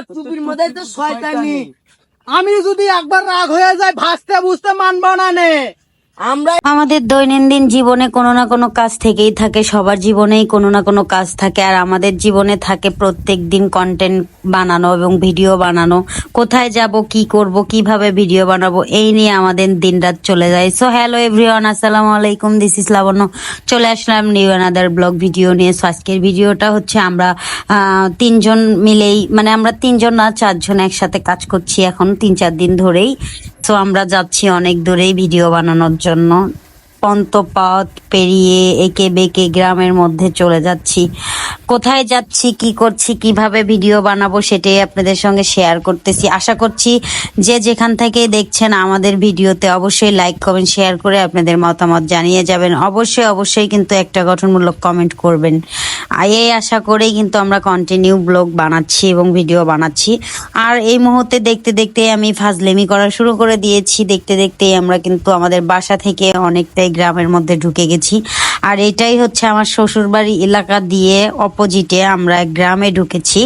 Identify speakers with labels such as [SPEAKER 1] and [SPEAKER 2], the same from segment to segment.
[SPEAKER 1] তোমার টুপির মধ্যে তো শয়তানি।
[SPEAKER 2] আমি যদি একবার রাগ হয়ে যায় ভাসতে বুঝতে মানবো না নে।
[SPEAKER 1] আমরা
[SPEAKER 3] আমাদের দৈনন্দিন জীবনে কোনো না কোনো কাজ থেকেই থাকে সবার জীবনেই কোনো না কোনো কাজ থাকে আর আমাদের জীবনে থাকে প্রত্যেক দিন কন্টেন্ট বানানো এবং ভিডিও বানানো। কোথায় যাব কি করব কীভাবে ভিডিও বানাবো এই নিয়ে আমাদের দিনরাত চলে যায়। সো হ্যালো এভরিওয়ান আসসালামু আলাইকুম দিস ইস লাবণ্য চলে আসলাম নিউ আনাদার ব্লগ ভিডিও নিয়ে। So, আজকের ভিডিওটা হচ্ছে আমরা তিনজন মিলেই মানে আমরা তিনজন না চারজন একসাথে কাজ করছি এখন তিন চার দিন ধরেই। তো আমরা যাচ্ছি অনেক দূরেই ভিডিও বানানোর জন্য। পন্তপথ পেরিয়ে একে বেঁকে গ্রামের মধ্যে চলে যাচ্ছি। কোথায় যাচ্ছি, কি করছি, কীভাবে ভিডিও বানাবো সেটাই আপনাদের সঙ্গে শেয়ার করতেছি। আশা করছি যে যেখান থেকে দেখছেন আমাদের ভিডিওতে অবশ্যই লাইক, কমেন্ট, শেয়ার করে আপনাদের মতামত জানিয়ে যাবেন। অবশ্যই অবশ্যই কিন্তু একটা গঠনমূলক কমেন্ট করবেন। এই আশা করেই কিন্তু আমরা কন্টিনিউ ব্লগ বানাচ্ছি এবং ভিডিও বানাচ্ছি। আর এই মুহূর্তে দেখতে দেখতে আমি ফাজলেমি করা শুরু করে দিয়েছি। দেখতে দেখতেই আমরা কিন্তু আমাদের বাসা থেকে অনেকটাই গ্রামের মধ্যে ঢুকে গেছি। আর এটাই হচ্ছে আমার শ্বশুরবাড়ি এলাকা দিয়ে অপোজিটে আমরা গ্রামে ঢুকেছি।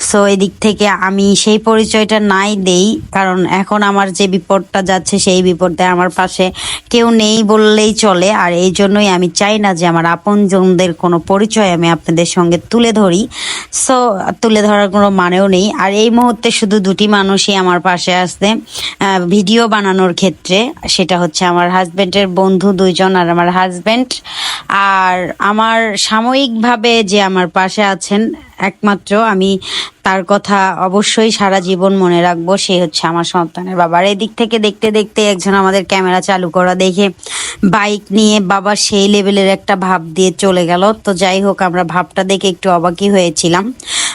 [SPEAKER 3] সো এদিক থেকে আমি সেই পরিচয়টা নাই দেই কারণ এখন আমার যে বিপদটা যাচ্ছে সেই বিপদে আমার পাশে কেউ নেই বললেই চলে। আর এই জন্যই আমি চাই না যে আমার আপনজনদের কোনো পরিচয় আমি আপনাদের সঙ্গে তুলে ধরি। সো তুলে ধরার কোনো মানেও নেই। আর এই মুহূর্তে শুধু দুটি মানুষই আমার পাশে আহ, ভিডিও বানানোর ক্ষেত্রে। সেটা হচ্ছে আমার হাজব্যান্ডের বন্ধু দুইজন আর আমার হাজবেন্ড আর আমার সাময়িকভাবে যে আমার পাশে আছেন একমাত্র আমি, তার কথা অবশ্যই সারা জীবন মনে রাখব, সে হচ্ছে আমার সন্তানের বাবার এদিক থেকে দেখতে দেখতে একজন আমাদের ক্যামেরা চালু করা দেখে বাইক নিয়ে বাবা সেই লেভেলের একটা ভাব দিয়ে চলে গেল। তো যাই হোক, আমরা ভাবটা দেখে একটু অবাকি হয়েছিলাম।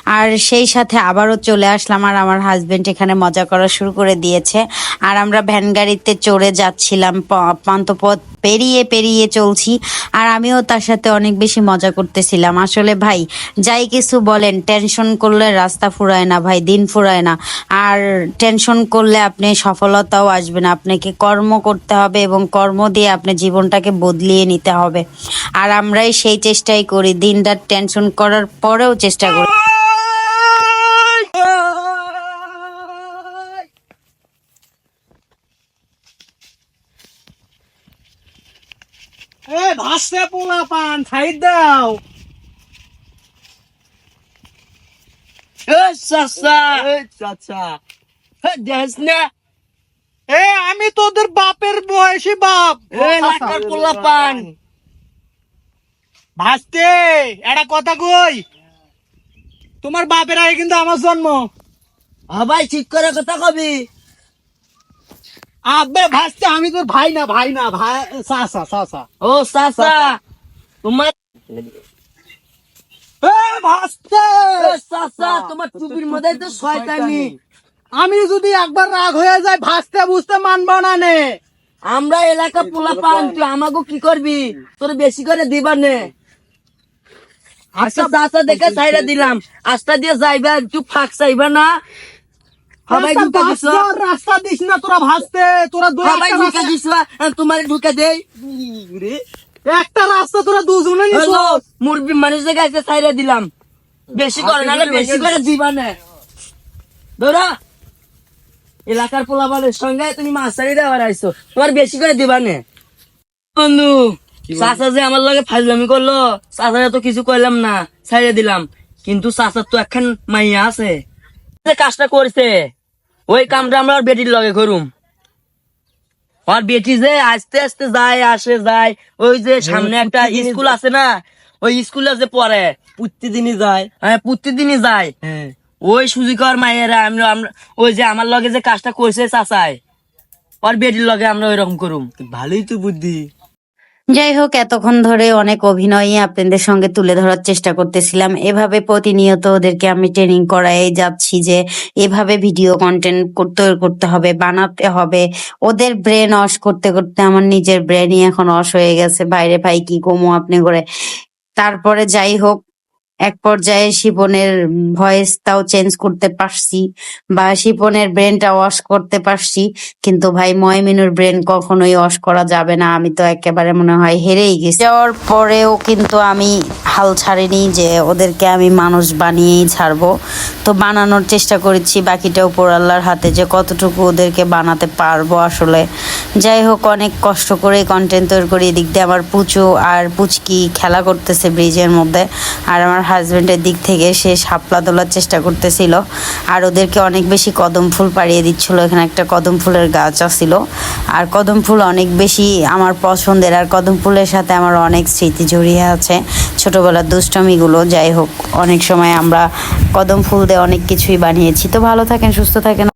[SPEAKER 3] আর সেই সাথে আবারও চলে আসলাম আর আমার হাজবেন্ড এখানে মজা করা শুরু করে দিয়েছে। আর আমরা ভ্যান গাড়িতে চড়ে যাচ্ছিলাম, প- পান্থপথ পেরিয়ে পেরিয়ে চলছি। আর আমিও তার সাথে অনেক বেশি মজা করতেছিলাম। আসলে ভাই, যাই কিছু বলেন টেনশন করলে রাস্তা ফুরায় না ভাই, দিন ফুরায় না। আর টেনশন করলে আপনি সফলতাও আসবে না। আপনাকে কর্ম করতে হবে এবং কর্ম দিয়ে আপনি জীবনটাকে বদলিয়ে নিতে হবে। আর আমরাই সেই চেষ্টাই করি। দিন রাত টেনশন করার পরেও চেষ্টা করি।
[SPEAKER 2] এ ভাসতে পোলা পান সাইড দাও।
[SPEAKER 1] এ চাচা। চাচা। দেখ না।
[SPEAKER 2] এ আমি তোদের বাপের বয়সী বাপ।
[SPEAKER 1] লাকার পোলা পান।
[SPEAKER 2] ভাসতে একটা কথা কই? তোমার বাপের আগে কিন্তু আমার জন্ম।
[SPEAKER 1] ভাই ঠিক করে কথা কবি।
[SPEAKER 2] আবে ভাসতে আমি তোর ভাই না ভাই না ভাই সাসা সাসা
[SPEAKER 1] ও চাচা তোমার
[SPEAKER 2] এ ভাসতে
[SPEAKER 1] এ চাচা তোমার টুপির মধ্যে তো শয়তানি।
[SPEAKER 2] আমি যদি একবার রাগ হয়ে যায় ভাসতে বুঝতে মানবো না নে।
[SPEAKER 1] আমরা এলাকা পোলা পান তুই আমাকে কি করবি? তোর বেশি করে দিবা নে। আচ্ছা চাচা দেখে সাইডা দিলাম। আস্তা দিয়ে যাইবা একটু ফাঁক চাইবা না?
[SPEAKER 2] রাস্তা
[SPEAKER 1] ঢুকে দিছ?
[SPEAKER 2] ভাসতে, রাস্তা দিস না তোরা ভাসতে তোরা দুই
[SPEAKER 1] সবাই
[SPEAKER 2] একটা
[SPEAKER 1] ঢুকে
[SPEAKER 2] রাস্তা-
[SPEAKER 1] দিছ তোমার ঢুকে দেই।
[SPEAKER 2] একটা রাস্তা তোরা দুজনে
[SPEAKER 1] মুরবি মানুষের কাছে সাইডা দিলাম। বেশি করে নাহলে বেশি করে দিবা ধরা এলাকার পোলাপালের সঙ্গে তুমি ছাড়ি দেওয়ার আইছো তোমার বেশি করে দিবা না বন্ধু? চাচা যে আমার লগে ফাজলামি করল চাচারে তো কিছু কইলাম না ছাইড়ে দিলাম। কিন্তু চাচার তো একখান মাইয়া আছে। কাজটা করছে। ওই কামটা আমরা ওর বেটির লগে করুম। আর বেটি যে আস্তে আস্তে যায় আসে যায় ওই যে সামনে একটা স্কুল আছে না ওই স্কুলে যে পড়ে প্রতিদিনই যায়। হ্যাঁ প্রতিদিনই যায়। ওই সুজিকর মায়েরা আমরা আমরা ওই যে আমার লগে যে কাজটা করছে চাচায় ওর বেটির লগে আমরা ওইরকম করুম। ভালোই তো বুদ্ধি।
[SPEAKER 3] যাই হোক, এতক্ষণ ধরে অনেক অভিনয়ই আপনাদের সঙ্গে তুলে ধরার চেষ্টা করতেছিলাম। এভাবে প্রতিনিয়ত ওদেরকে আমি ট্রেনিং করাই যাচ্ছি যে এভাবে ভিডিও কন্টেন্ট করতে করতে হবে, বানাতে হবে। ওদের ব্রেন অস করতে করতে আমার নিজের ব্রেনই এখন অস হয়ে গেছে। বাইরে ভাই কি কমো আপনি করে। তারপরে যাই হোক এক পর্যায়ে শিপনের ভয়েসটাও চেঞ্জ করতে পারছি বা শিপনের ব্রেনটা ওয়াশ করতে পারছি। কিন্তু ভাই, ময়মিনুর ব্রেন কখনোই ওয়াশ করা যাবে না। আমি তো একেবারে মনে হয় হেরেই গেছি। যাওয়ার পরেও কিন্তু আমি হাল ছাড়িনি যে ওদেরকে আমি মানুষ বানিয়েই ছাড়বো। তো বানানোর চেষ্টা করেছি, বাকিটা উপর আল্লাহর হাতে যে কতটুকু ওদেরকে বানাতে পারব আসলে। যাই হোক, অনেক কষ্ট করে কন্টেন্ট তৈরি করি এদিক দিয়ে আমার পুচু আর পুচকি খেলা করতেছে ব্রিজের মধ্যে। আর আমার হাজবেন্ডের দিক থেকে সে সাপলা তোলার চেষ্টা করতেছিল। আর ওদেরকে অনেক বেশি কদম ফুল পাড়িয়ে দিচ্ছিল। এখানে একটা কদম ফুলের গাছ আছিল। আর কদম ফুল অনেক বেশি আমার পছন্দের। আর কদম ফুলের সাথে আমার অনেক স্মৃতি জড়িয়ে আছে। ছোটোবেলার দুষ্টমিগুলো, যাই হোক, অনেক সময় আমরা কদম ফুল দিয়ে অনেক কিছুই বানিয়েছি। তো ভালো থাকেন, সুস্থ থাকেন।